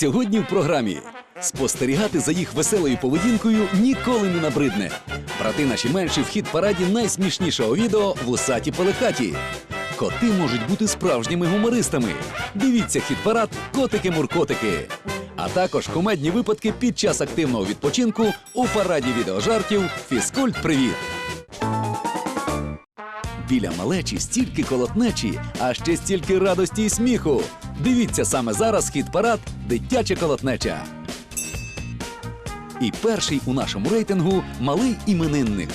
Сьогодні в програмі спостерігати за їх веселою поведінкою ніколи не набридне. Брати наші менші в хіт параді найсмішнішого відео вусаті пелехаті. Коти можуть бути справжніми гумористами. Дивіться хіт парад Котики-муркотики. А також кумедні випадки під час активного відпочинку у параді відеожартів Фізкульт Привіт. Біля малечі стільки колотнечі, а ще стільки радості і сміху. Дивіться саме зараз хіт парад Дитяча колотнеча. І перший у нашому рейтингу малий іменинник.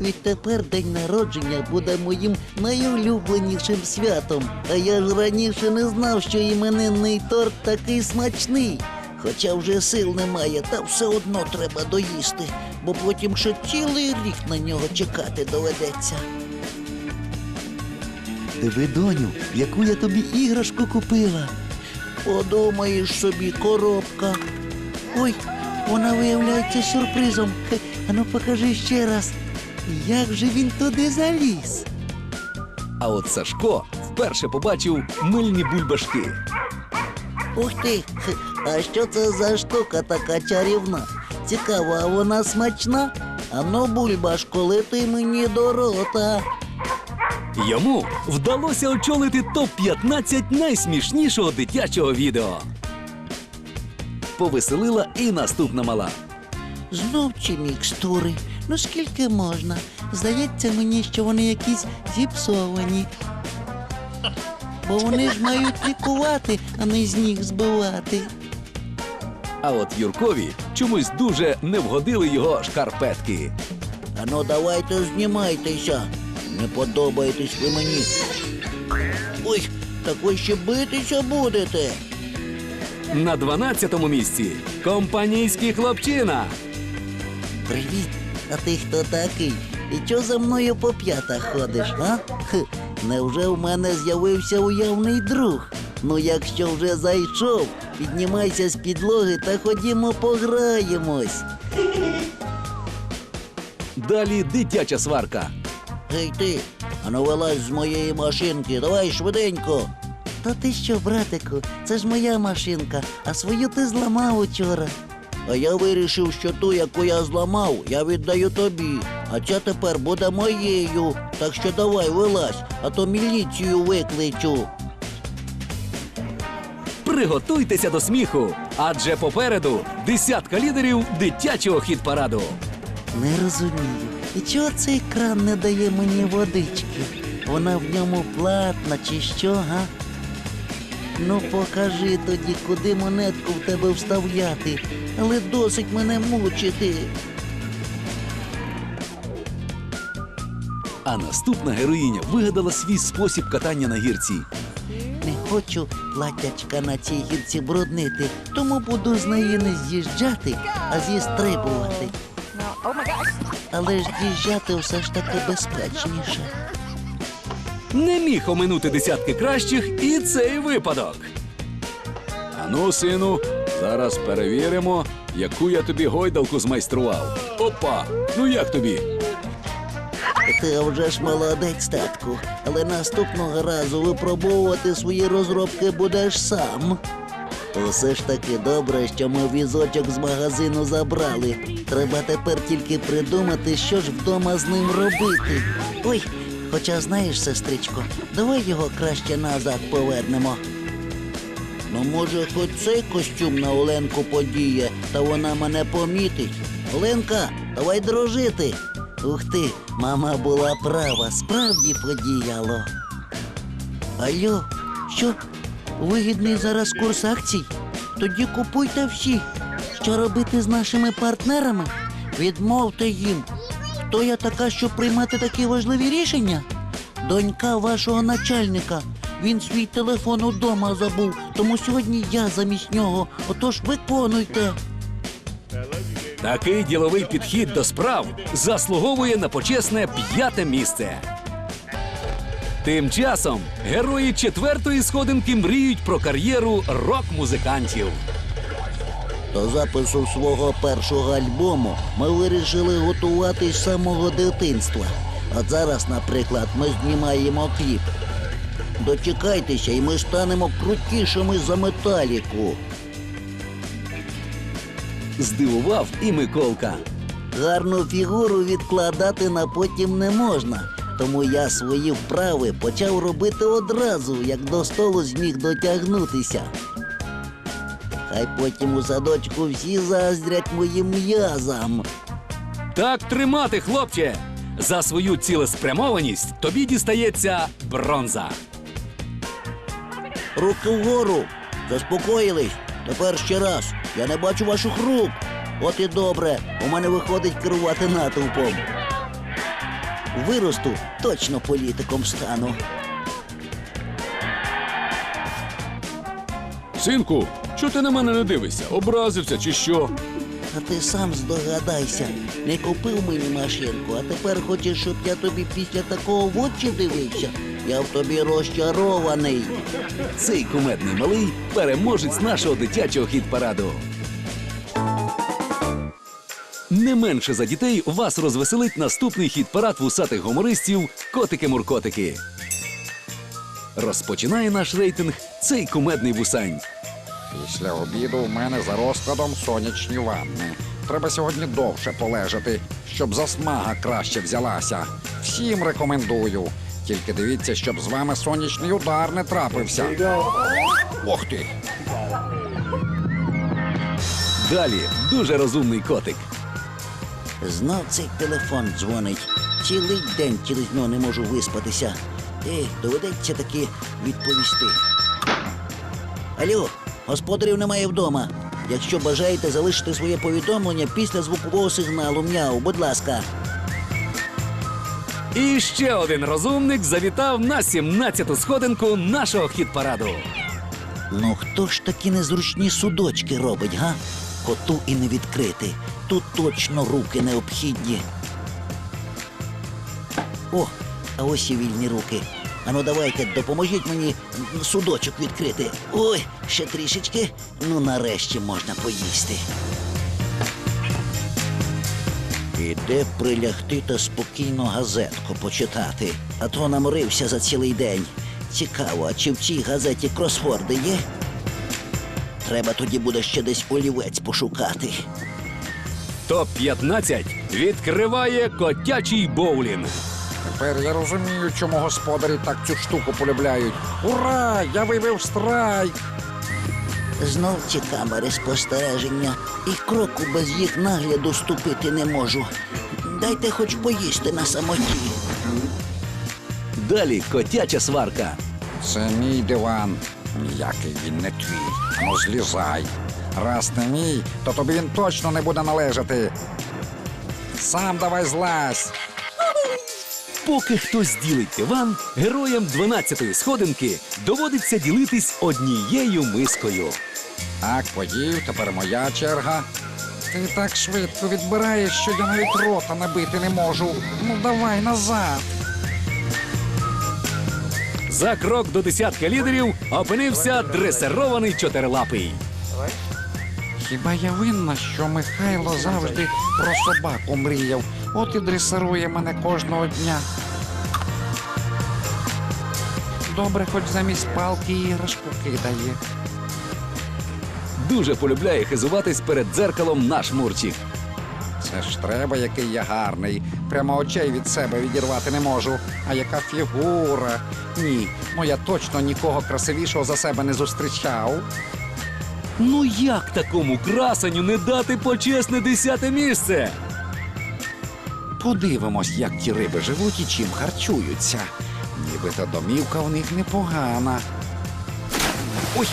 Відтепер день народження буде моїм найулюбленішим святом. А я ж раніше не знав, що іменинний торт такий смачний. Хоча вже сил немає, та все одно треба доїсти, бо потім ще цілий рік на нього чекати доведеться. Диви, доню, яку я тобі іграшку купила. Подумаєш собі, коробка. Ой, вона виявляється сюрпризом. Ану покажи ще раз. Як же він туди заліз? А от Сашко вперше побачив мильні бульбашки. Ух ти! А що це за штука така чарівна? Цікаво, а вона смачна? Ану, бульбашко, лети мені до рота. Йому вдалося очолити топ-15 найсмішнішого дитячого відео. Повеселила і наступна мала. Знов ці мікстури. Ну скільки можна? Здається мені, що вони якісь зіпсовані. Бо вони ж мають лікувати, а не з ніг збивати. А от Юркові чомусь дуже не вгодили його шкарпетки. Ану, давайте знімайтеся. Не подобаєтесь ви мені. Ой, так ви ще битися будете. На 12-му місці компанійський хлопчина. Привіт, а ти хто такий? І чого за мною по п'ятах ходиш, а? Невже в мене з'явився уявний друг? Ну, якщо вже зайшов, піднімайся з підлоги та ходімо пограємось. Далі дитяча сварка. Гей ти, ану вилазь з моєї машинки, давай швиденько. Та ти що, братику, це ж моя машинка, а свою ти зламав учора. А я вирішив, що ту, яку я зламав, я віддаю тобі, а ця тепер буде моєю. Так що давай вилазь, а то міліцію викличу. Приготуйтеся до сміху, адже попереду десятка лідерів дитячого хіт-параду. Не розумію. І чого цей кран не дає мені водички? Вона в ньому платна чи що, га? Ну покажи тоді, куди монетку в тебе вставляти, але досить мене мучити. А наступна героїня вигадала свій спосіб катання на гірці. Не хочу платячка на цій гірці бруднити, тому буду з неї не з'їжджати, а зістрибувати. Але ж з'їжджати все ж таки безпечніше. Не міг оминути десятки кращих і цей випадок. Ану, сину, зараз перевіримо, яку я тобі гойдалку змайстрував. Опа! Ну як тобі? Ти вже ж молодець, татку, але наступного разу випробовувати свої розробки будеш сам. Усе ж таки добре, що ми візочок з магазину забрали. Треба тепер тільки придумати, що ж вдома з ним робити. Ой, хоча знаєш, сестричко, давай його краще назад повернемо. Ну, може, хоч цей костюм на Оленку подіє, та вона мене помітить. Оленка, давай дружити. Ух ти, мама була права, справді подіяло. Алло, що? Вигідний зараз курс акцій? Тоді купуйте всі. Що робити з нашими партнерами? Відмовте їм. Хто я така, щоб приймати такі важливі рішення? Донька вашого начальника. Він свій телефон удома забув, тому сьогодні я замість нього. Отож виконуйте. Такий діловий підхід до справ заслуговує на почесне п'яте місце. Тим часом герої четвертої сходинки мріють про кар'єру рок-музикантів. До запису свого першого альбому ми вирішили готуватись з самого дитинства. От зараз, наприклад, ми знімаємо кліп. Дочекайтеся, і ми станемо крутішими за металіку. здивував і Миколка. Гарну фігуру відкладати на потім не можна. Тому я свої вправи почав робити одразу, як до столу зміг дотягнутися. Хай потім у садочку всі заздрять моїм м'язам. Так тримати, хлопче! За свою цілеспрямованість тобі дістається бронза. Руки вгору. Заспокоїлись. Тепер ще раз. Я не бачу ваших рук. От і добре. У мене виходить керувати натовпом. Виросту, точно політиком стану. Синку, чого ти на мене не дивишся? Образився чи що? А ти сам здогадайся, не купив мені машинку, а тепер хочеш, щоб я тобі після такого в очі дивився? Я в тобі розчарований. Цей кумедний малий переможець нашого дитячого хіт-параду. Не менше за дітей вас розвеселить наступний хіт-парад вусатих гумористів Котики-муркотики. Розпочинає наш рейтинг цей кумедний вусань. Після обіду в мене за розкладом сонячні ванни. Треба сьогодні довше полежати, щоб засмага краще взялася. Всім рекомендую. Тільки дивіться, щоб з вами сонячний удар не трапився. Ох ти! Далі дуже розумний котик. Знов цей телефон дзвонить. Цілий день через нього не можу виспатися. Е, доведеться таки відповісти. Алло, господарів немає вдома. Якщо бажаєте залишити своє повідомлення після звукового сигналу м'яу, будь ласка. І ще один розумник завітав на 17-ту сходинку нашого хіт-параду. Ну хто ж такі незручні судочки робить, га? Коту і не відкрити. Тут точно руки необхідні. О, а ось і вільні руки. Ану, давайте, допоможіть мені судочок відкрити. Ой, ще трішечки. Ну, нарешті можна поїсти. І де прилягти та спокійно газетку почитати, а то наморився за цілий день. Цікаво, а чи в цій газеті кросворди є? Треба тоді буде ще десь олівець пошукати. Топ-15 відкриває котячий боулінг. Тепер я розумію, чому господарі так цю штуку полюбляють. Ура! Я вивів страйк! Знов ці камери спостереження, і кроку без їх нагляду ступити не можу. Дайте хоч поїсти на самоті. Далі котяча сварка. Це мій диван. Ніякий він не твій. Ну злізай. Раз не мій, то тобі він точно не буде належати. Сам давай злазь. Поки хтось ділить диван, героям 12-ї сходинки доводиться ділитись однією мискою. Так, поїв, тепер моя черга. Ти так швидко відбираєш, що я навіть рота набити не можу. Ну давай назад. За крок до десятка лідерів опинився дресирований чотирилапий. Хіба я винна, що Михайло завжди про собаку мріяв, от і дресирує мене кожного дня. Добре, хоч замість палки іграшку кидає. Дуже полюбляє хизуватись перед дзеркалом наш Мурчик. Це ж треба, який я гарний. Прямо очей від себе відірвати не можу. А яка фігура? Ні, ну я точно нікого красивішого за себе не зустрічав. Ну як такому красеню не дати почесне десяте місце? Подивимось, як ті риби живуть і чим харчуються. Нібито домівка в них непогана. Ой,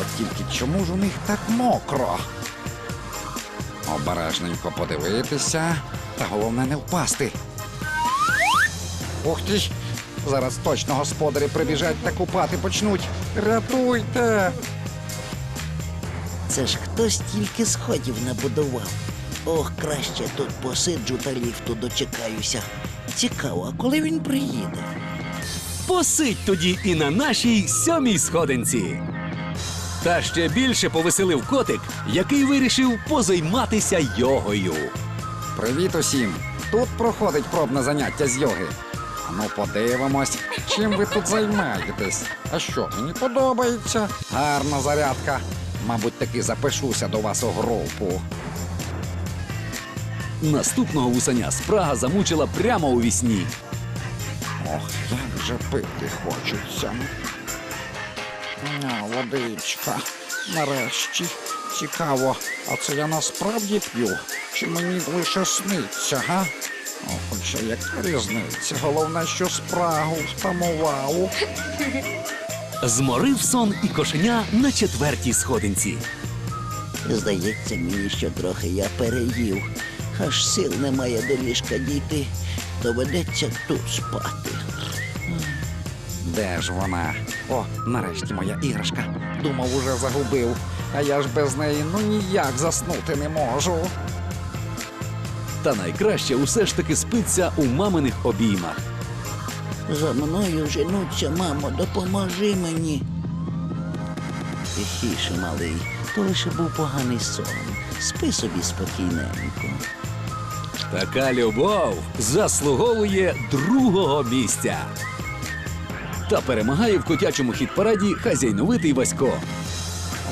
от тільки чому ж у них так мокро? Обережненько подивитися, та головне не впасти. Ух ти ж! Зараз точно господарі прибіжать та купати почнуть. Рятуйте! Це ж хтось тільки сходів набудував. Ох, краще тут посиджу та ліфту дочекаюся. Цікаво, а коли він приїде? Посидь тоді і на нашій сьомій сходинці. Та ще більше повеселив котик, який вирішив позайматися йогою. Привіт усім! Тут проходить пробне заняття з йоги. А Ну, подивимось, чим ви тут займаєтесь. А що, мені подобається? Гарна зарядка. Мабуть, таки запишуся до вас у групу. Наступного вусаня спрага замучила прямо у вісні. Ох, як же пити хочеться. А, водичка. Нарешті. Цікаво, а це я насправді п'ю? Чи мені лише сниться, га? О, хоча яка різниця? Головне, що спрагу втамував. Зморив сон і кошеня на четвертій сходинці. Здається мені, що трохи я переїв. Аж сил немає до ліжка дійти. Доведеться тут спати. Де ж вона? О, нарешті моя іграшка. Думав, уже загубив. А я ж без неї ну ніяк заснути не можу. Та найкраще усе ж таки спиться у маминих обіймах. За мною женуться, мамо, допоможи мені. Тихіше, малий, то лише був поганий сон. Спи собі спокійненько. Така любов заслуговує другого місця. Та перемагає в котячому хіт-параді хазяйновитий Васько.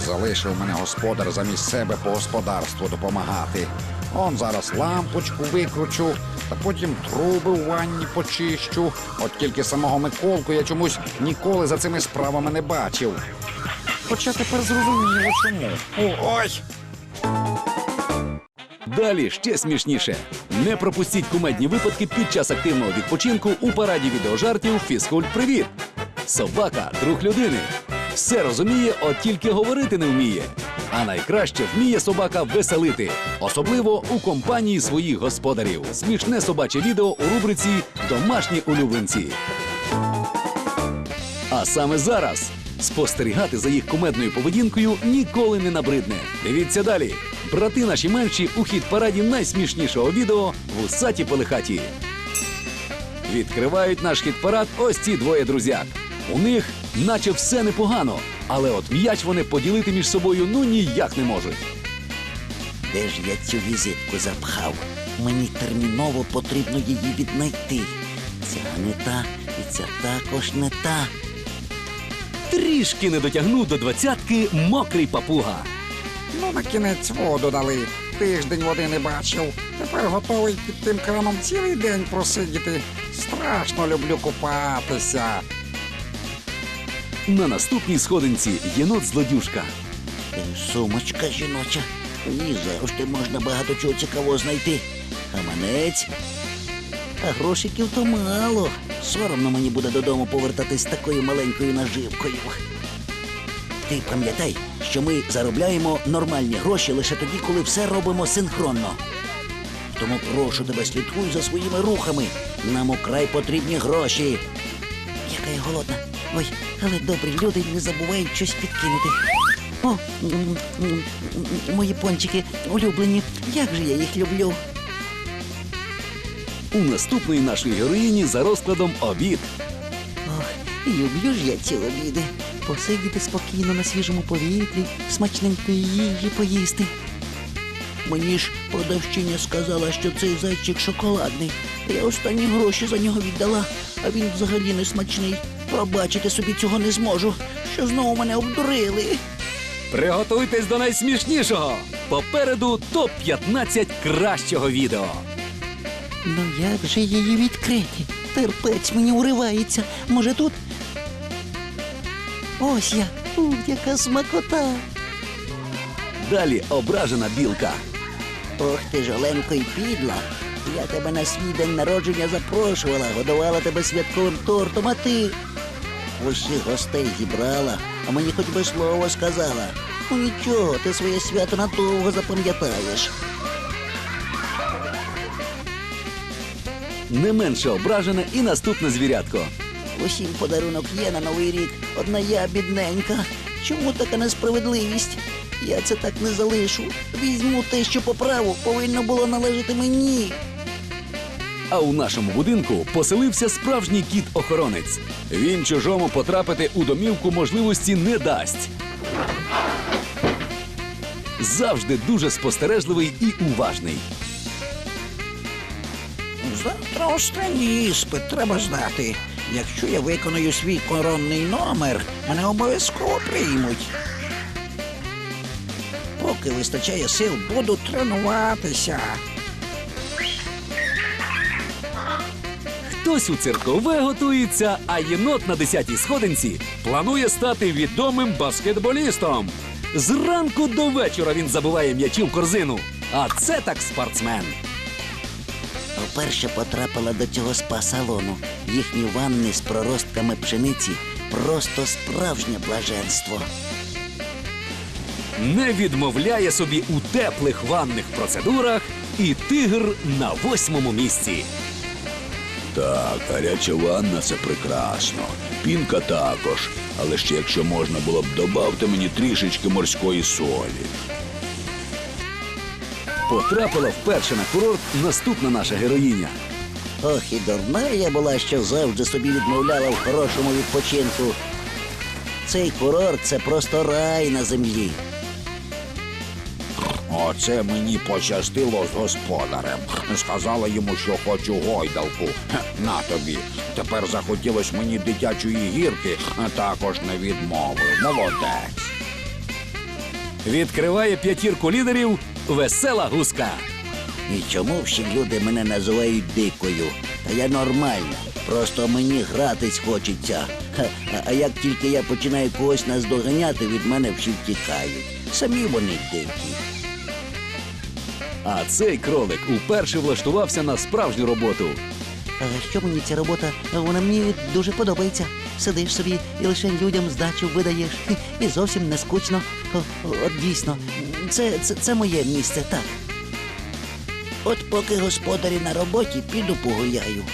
Залишив мене господар замість себе по господарству допомагати. Он зараз лампочку викручу, та потім труби в ванні почищу. От тільки самого Миколку я чомусь ніколи за цими справами не бачив. Хоча тепер зрозуміло чому. Ой! Далі ще смішніше. Не пропустіть кумедні випадки під час активного відпочинку у параді відеожартів Фізкульт Привіт. Собака друг людини. Все розуміє, от тільки говорити не вміє. А найкраще вміє собака веселити, особливо у компанії своїх господарів. Смішне собаче відео у рубриці Домашні улюбленці. А саме зараз спостерігати за їх кумедною поведінкою ніколи не набридне. Дивіться далі. Брати наші менші у хіт параді найсмішнішого відео в усаті Пелихаті. Відкривають наш хіт парад ось ці двоє друзяк. У них наче все непогано, але от м'яч вони поділити між собою ну ніяк не можуть. Де ж я цю візитку запхав? Мені терміново потрібно її віднайти. Ця не та, і ця також не та. Трішки не дотягнув до двадцятки мокрий папуга. Ну, на кінець воду дали. Тиждень води не бачив. Тепер готовий під тим краном цілий день просидіти. Страшно люблю купатися. На наступній сходинці єнот злодюшка. Сумочка жіноча. В завжди можна багато чого цікавого знайти. Гаманець. А грошиків то мало. Соромно мені буде додому повертатись з такою маленькою наживкою. Ти пам'ятай, що ми заробляємо нормальні гроші лише тоді, коли все робимо синхронно. Тому прошу тебе, слідкуй за своїми рухами. Нам украй потрібні гроші. Яка я голодна. Ой, але добрі люди не забувають щось підкинути. О, мої пончики улюблені. Як же я їх люблю. У наступної нашої героїні за розкладом обід. Ох, люблю ж я ці обіди. Посидіти спокійно на свіжому повітрі, смачненької їжі поїсти. Мені ж продавщиня сказала, що цей зайчик шоколадний. Я останні гроші за нього віддала, а він взагалі не смачний. Пробачити собі цього не зможу, що знову мене обдурили. Приготуйтесь до найсмішнішого. Попереду топ 15 кращого відео. Ну як же її відкрити? Терпець мені уривається. Може тут? Ось як. Ух, яка смакота. Далі ображена білка. Ох ти ж, Оленко, й підла. Я тебе на свій день народження запрошувала, годувала тебе святковим тортом, а ти усіх гостей зібрала, а мені хоч би слово сказала. Ну нічого, ти своє свято надовго запам'ятаєш. Не менше ображена і наступне звірятко. Усім подарунок є на новий рік. Одна я бідненька. Чому така несправедливість? Я це так не залишу. Візьму те, що по праву повинно було належати мені. А у нашому будинку поселився справжній кіт-охоронець. Він чужому потрапити у домівку можливості не дасть. Завжди дуже спостережливий і уважний. Завтра останній іспит треба здати. Якщо я виконую свій коронний номер, мене обов'язково приймуть. Поки вистачає сил, буду тренуватися. Хтось у циркове готується, а єнот на 10-й сходинці планує стати відомим баскетболістом. Зранку до вечора він забиває м'ячі в корзину. А це так спортсмен. Вперше потрапила до цього спа-салону. Їхні ванни з проростками пшениці просто справжнє блаженство. Не відмовляє собі у теплих ванних процедурах і тигр на восьмому місці. Так, гаряча ванна це прекрасно. Пінка також. Але ще якщо можна було б добавте мені трішечки морської солі. Потрапила вперше на курорт наступна наша героїня. Ох, і дурна я була, що завжди собі відмовляла в хорошому відпочинку. Цей курорт це просто рай на землі. Оце мені пощастило з господарем. Сказала йому, що хочу гойдалку. На тобі. Тепер захотілось мені дитячої гірки, а також не відмовив. Молодець. Відкриває п'ятірку лідерів весела гуска. І чому всі люди мене називають дикою? Та я нормальна. Просто мені гратись хочеться. А- як тільки я починаю когось наздоганяти, від мене всі втікають. Самі вони дикі. А цей кролик уперше влаштувався на справжню роботу. А що мені ця робота? Вона мені дуже подобається. Сидиш собі і лише людям здачу видаєш. І зовсім не скучно. От дійсно, це, це, це моє місце, так. От поки господарі на роботі, піду погуляю.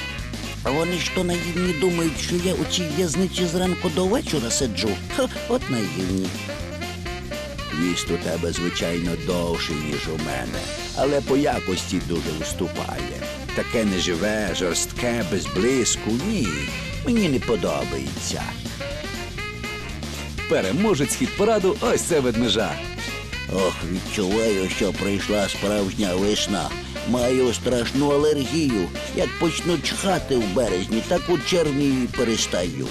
А вони ж то наївні думають, що я у цій в'язниці зранку до вечора сиджу. Ха, от наївні. Хвіст у тебе, звичайно, довший, ніж у мене, але по якості дуже виступає. Таке неживе, жорстке, без блиску. Ні, мені не подобається. Переможець хіт параду ось це ведмежа. Ох, відчуваю, що прийшла справжня весна. Маю страшну алергію. Як почну чхати в березні, так у червні перестаю.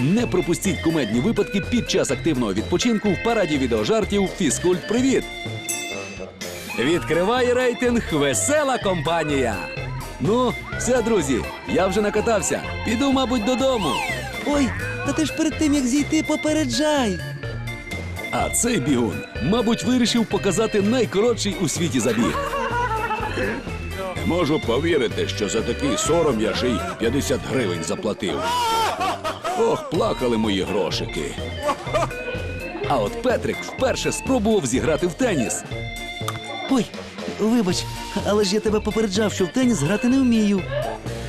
Не пропустіть кумедні випадки під час активного відпочинку в параді відеожартів Фізкульт Привіт. Відкриває рейтинг весела компанія. Ну, все, друзі, я вже накатався. Піду, мабуть, додому. Ой, та ти ж перед тим як зійти, попереджай. А цей бігун, мабуть, вирішив показати найкоротший у світі забіг. Не можу повірити, що за такий сором я ще й 50 гривень заплатив. Ох, плакали мої грошики. А от Петрик вперше спробував зіграти в теніс. Ой, вибач, але ж я тебе попереджав, що в теніс грати не вмію.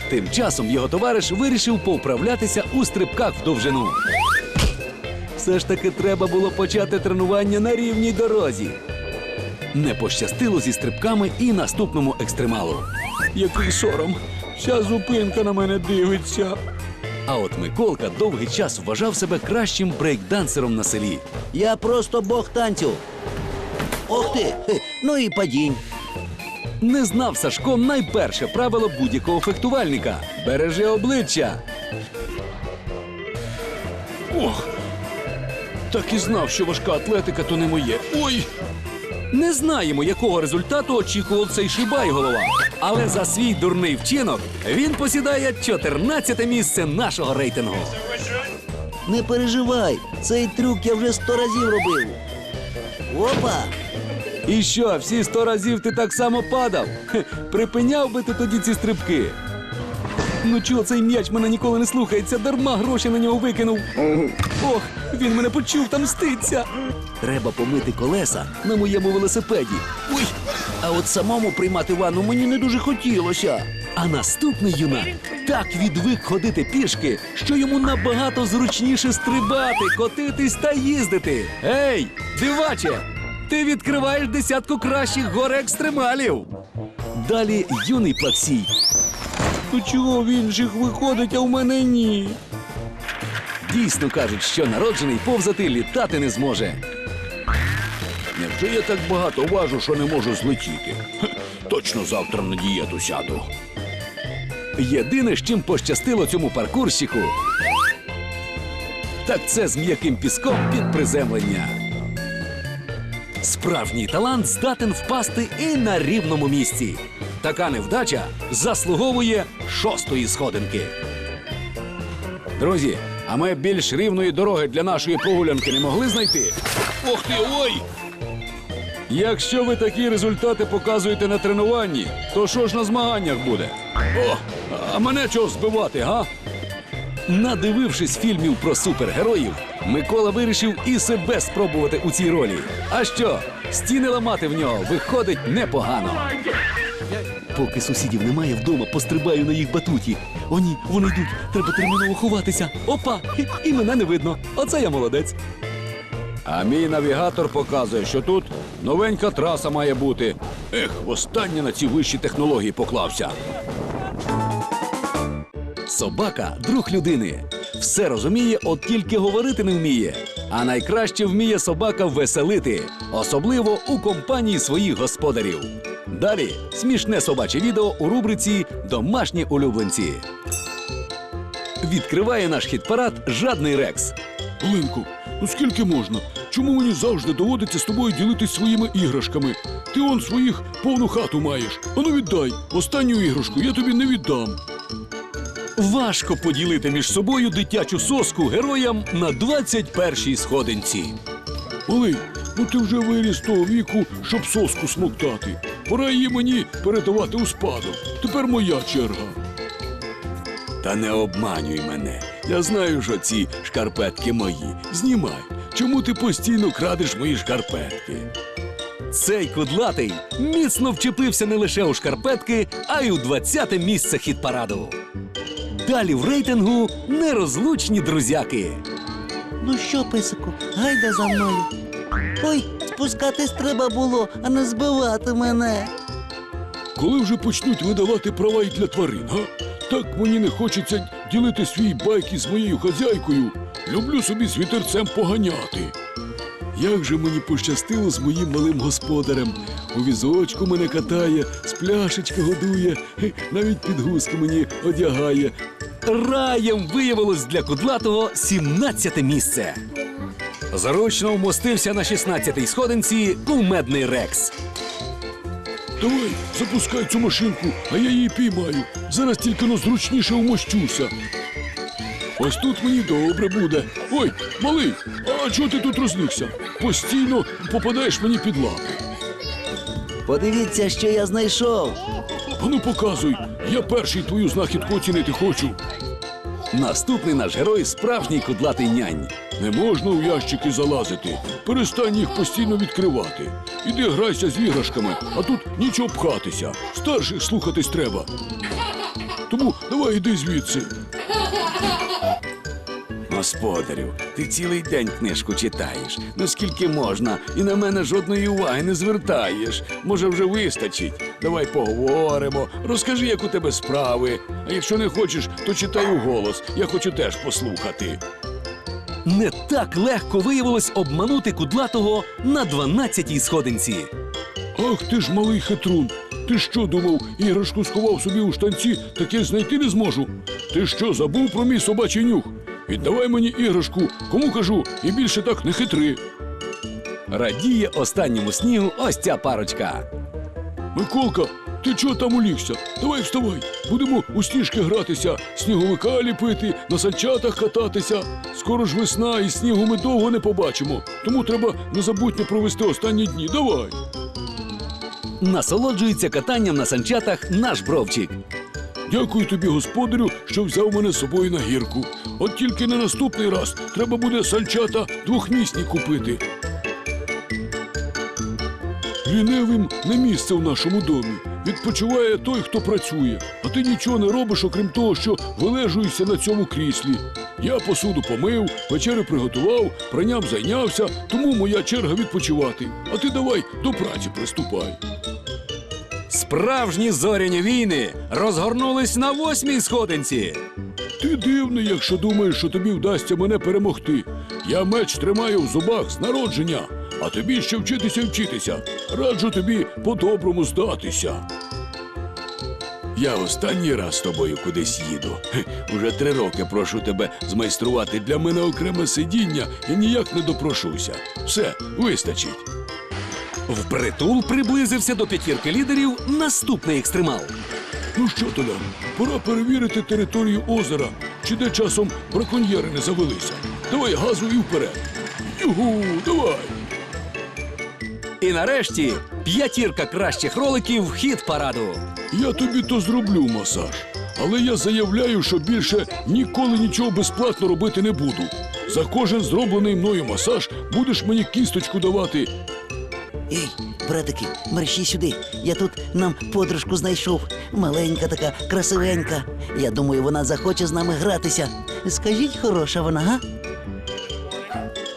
Тим часом його товариш вирішив повправлятися у стрибках в довжину. Все ж таки треба було почати тренування на рівній дорозі. Не пощастило зі стрибками і наступному екстремалу. Який сором. Вся зупинка на мене дивиться. А от Миколка довгий час вважав себе кращим брейкдансером на селі. Я просто бог танцю. Ох ти! Ну і падінь. Не знав Сашко найперше правило будь-якого фехтувальника бережи обличчя. Ох. Так і знав, що важка атлетика то не моє. Ой! Не знаємо, якого результату очікував цей шибай голова. Але за свій дурний вчинок він посідає 14 місце нашого рейтингу. Не переживай, цей трюк я вже сто разів робив. Опа! І що, всі сто разів ти так само падав? Хе, припиняв би ти тоді ці стрибки. Ну чого цей м'яч мене ніколи не слухається, дарма гроші на нього викинув. Ох, він мене почув та мститься. Треба помити колеса на моєму велосипеді. Ой! А от самому приймати ванну мені не дуже хотілося. А наступний юнак так відвик ходити пішки, що йому набагато зручніше стрибати, котитись та їздити. Ей, диваче! Ти відкриваєш десятку кращих горе екстремалів. Далі юний плаксій. То чого в інших виходить, а в мене ні? Дійсно кажуть, що народжений повзати літати не зможе. Невже я так багато важу, що не можу злетіти? Точно завтра на дієту сяду. Єдине, з чим пощастило цьому паркурщику, так це з м'яким піском під приземлення. Справжній талант здатен впасти і на рівному місці. така невдача заслуговує шостої сходинки. Друзі, а ми більш рівної дороги для нашої прогулянки не могли знайти? Ох ти, ой! Якщо ви такі результати показуєте на тренуванні, то що ж на змаганнях буде? О, а мене чого збивати, га? Надивившись фільмів про супергероїв, Микола вирішив і себе спробувати у цій ролі. А що? Стіни ламати в нього виходить непогано. Поки сусідів немає вдома, пострибаю на їх батуті. О ні, вони йдуть, треба терміново ховатися. Опа! І, мене не видно. Оце я молодець. А мій навігатор показує, що тут новенька траса має бути. Ех, востаннє на ці вищі технології поклався. Собака друг людини. Все розуміє, от тільки говорити не вміє. А найкраще вміє собака веселити, особливо у компанії своїх господарів. Далі смішне собаче відео у рубриці Домашні улюбленці. Відкриває наш хіт-парад жадний Рекс. Оленко, ну скільки можна? Чому мені завжди доводиться з тобою ділитись своїми іграшками? Ти он своїх повну хату маєш. Ану віддай. Останню іграшку я тобі не віддам. Важко поділити між собою дитячу соску героям на 21-й сходинці. Малий, ну ти вже виріс того віку, щоб соску смоктати. Пора її мені передавати у спадок. Тепер моя черга. Та не обманюй мене. Я знаю, що ці шкарпетки мої. Знімай. Чому ти постійно крадеш мої шкарпетки? Цей кудлатий міцно вчепився не лише у шкарпетки, а й у 20-те місце хіт-параду. Далі в рейтингу нерозлучні друзяки. Ну що, писику, гайда за мною. Ой, спускатись треба було, а не збивати мене. Коли вже почнуть видавати права і для тварин, га? Так мені не хочеться ділити свій байки з моєю хазяйкою. Люблю собі з вітерцем поганяти. Як же мені пощастило з моїм малим господарем. У візочку мене катає, з пляшечки годує, навіть підгузки мені одягає. Раєм виявилось для кудлатого 17-те місце. Зручно вмостився на 16-й сходинці кумедний Рекс. Давай, запускай цю машинку, а я її піймаю. Зараз тільки но зручніше вмощуся. Ось тут мені добре буде. Ой, малий, а чого ти тут розлігся? Постійно попадаєш мені під лапи. Подивіться, що я знайшов. Ану показуй, я перший твою знахідку оцінити хочу. Наступний наш герой справжній кудлатий нянь. Не можна у ящики залазити. Перестань їх постійно відкривати. Іди грайся з іграшками, а тут нічого пхатися. Старших слухатись треба. Тому давай іди звідси. Господарю, ти цілий день книжку читаєш. Ну скільки можна, і на мене жодної уваги не звертаєш. Може, вже вистачить. Давай поговоримо. Розкажи, як у тебе справи. А якщо не хочеш, то читай у голос. Я хочу теж послухати. Не так легко виявилось обманути кудлатого на 12-й сходинці. Ах ти ж малий хитрун. Ти що думав, іграшку сховав собі у штанці, таке знайти не зможу? Ти що, забув про мій собачий нюх? Віддавай мені іграшку, кому кажу, і більше так не хитри. Радіє останньому снігу ось ця парочка. Миколка, ти чого там улігся? Давай вставай. Будемо у сніжки гратися, сніговика ліпити, на санчатах кататися. Скоро ж весна і снігу ми довго не побачимо. Тому треба незабутньо провести останні дні. Давай. Насолоджується катанням на санчатах наш бровчик. Дякую тобі, господарю, що взяв мене з собою на гірку. От тільки на наступний раз треба буде санчата двохмісні купити. Лінивим не місце в нашому домі. Відпочиває той, хто працює, а ти нічого не робиш, окрім того, що вилежуєшся на цьому кріслі. Я посуду помив, вечерю приготував, пранням зайнявся, тому моя черга відпочивати. А ти давай до праці приступай. Справжні зоряні війни розгорнулись на восьмій сходинці. Ти дивний, якщо думаєш, що тобі вдасться мене перемогти. Я меч тримаю в зубах з народження, а тобі ще вчитися вчитися. Раджу тобі по-доброму здатися. Я останній раз з тобою кудись їду. Уже три роки прошу тебе змайструвати для мене окреме сидіння і ніяк не допрошуся. Все, вистачить. Впритул приблизився до п'ятірки лідерів наступний екстремал. Ну що, Толян, пора перевірити територію озера, чи де часом браконьєри не завелися. Давай газу і вперед. Югу, давай. І нарешті п'ятірка кращих роликів в хіт параду. Я тобі то зроблю масаж. Але я заявляю, що більше ніколи нічого безплатно робити не буду. За кожен зроблений мною масаж будеш мені кісточку давати. Ей, братики, мерщій сюди. Я тут нам подружку знайшов. Маленька така, красивенька. Я думаю, вона захоче з нами гратися. Скажіть, хороша вона, га?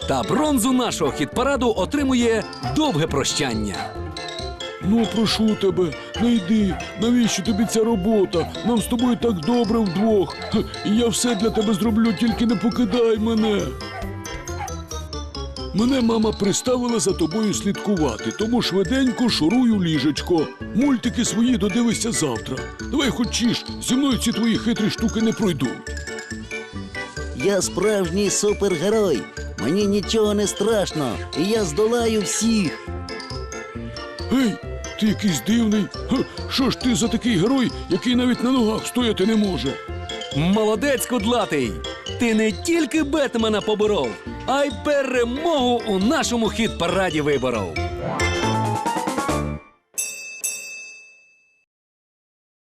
Та бронзу нашого хіт-параду отримує довге прощання. Ну, прошу тебе, не йди. Навіщо тобі ця робота? Нам з тобою так добре вдвох. Я все для тебе зроблю, тільки не покидай мене. Мене мама приставила за тобою слідкувати, тому швиденько шурую ліжечко. Мультики свої додивишся завтра. Давай хочеш, зі мною ці твої хитрі штуки не пройдуть. Я справжній супергерой. Мені нічого не страшно, і я здолаю всіх. Гей, ти якийсь дивний. Ха, Що ж ти за такий герой, який навіть на ногах стояти не може? Молодець, кудлатий! Ти не тільки Бетмена поборов, а й перемогу у нашому хіт-параді виборов.